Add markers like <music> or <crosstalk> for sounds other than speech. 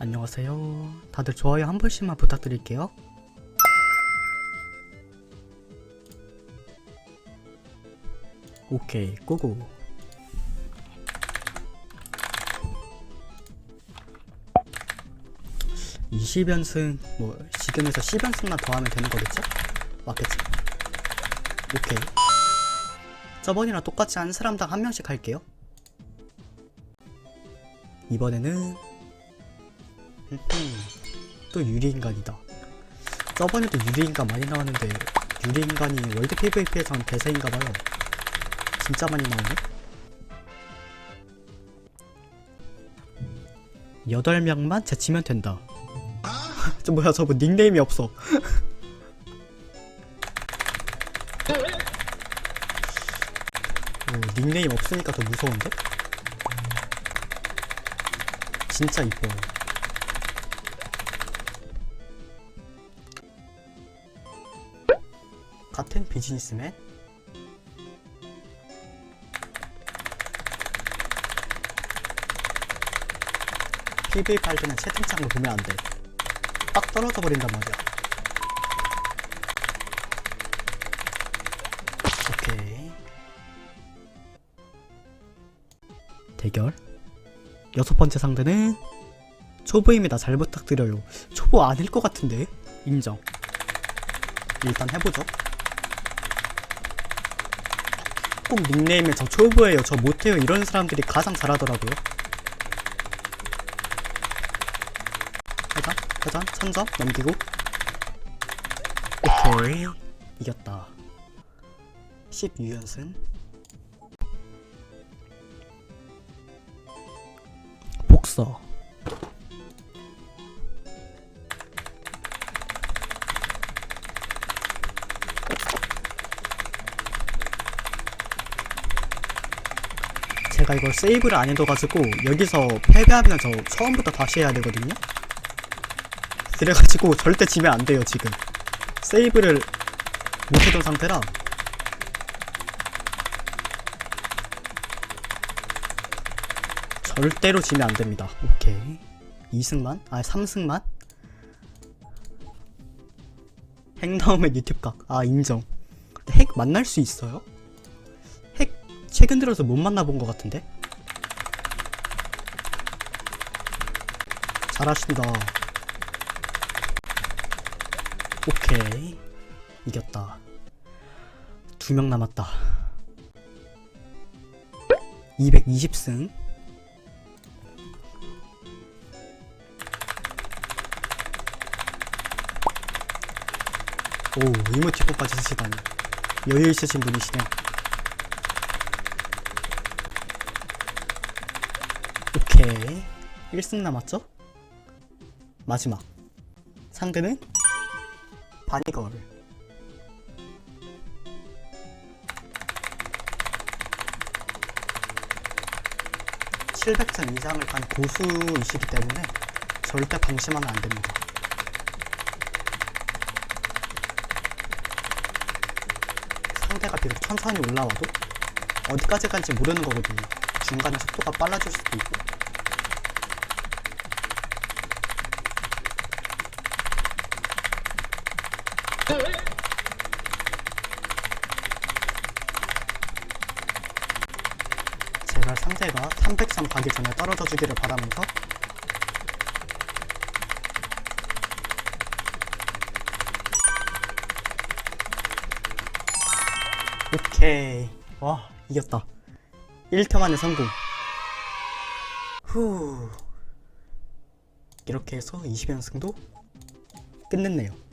안녕하세요. 다들 좋아요 한 번씩만 부탁드릴게요. 오케이, 고고. 이 20연승, 뭐, 지금에서 10연승만 더 하면 되는 거겠죠? 맞겠지? 오케이. 저번이랑 똑같이 한 사람당 한 명씩 할게요. 이번에는 음, 또 유리인간이다. 저번에도 유리인간 많이 나왔는데 유리인간이 월드 PVP에선 대세인가봐요. 진짜 많이 나오네. 8명만 제치면 된다. <laughs> 저 뭐야 저거 닉네임이 없어. <laughs> 오, 닉네임 없으니까 더 무서운데? 진짜 이뻐요. 같은 비즈니스맨? PVP 할 때는 채팅창을 보면 안 돼. 딱 떨어져 버린단 말이야. 오케이. 대결. 여섯 번째 상대는 초보입니다. 잘 부탁드려요. 초보 아닐 것 같은데? 인정. 일단 해보죠. 꼭 닉네임에 저 초보예요, 저 못해요 이런 사람들이 가장 잘하더라고요. 회전, 회전, 천점 넘기고. 오케이. 이겼다. 16연승. 복서. 제가 이걸 세이브를 안 해둬가지고 여기서 패배하면 저 처음부터 다시 해야 되거든요. 그래가지고 절대 지면 안 돼요 지금. 세이브를 못 해둔 상태라. 절대로 지면 안 됩니다. 오케이. 2승만? 아 3승만? 핵 나오면 유튜브 각. 아 인정. 핵 만날 수 있어요? 핵 최근 들어서 못 만나본 것 같은데? 잘하신다. 오케이. 이겼다. 두 명 남았다. 220승. 오, 이모티콘까지 쓰시다니. 여유 있으신 분이시네. 오케이. 1승 남았죠? 마지막. 상대는 바니걸. (700점) 이상을 간 고수이시기 때문에 절대 방심하면 안 됩니다. 상대가 비록 천천히 올라와도 어디까지 간지 모르는 거거든요. 중간에 속도가 빨라질 수도 있고. 제발 상대가 303 가기 전에 떨어져 주기를 바라면서 오케이. 와, 이겼다. 1터 만에 성공. 후. 이렇게 해서 20연승도 끝냈네요.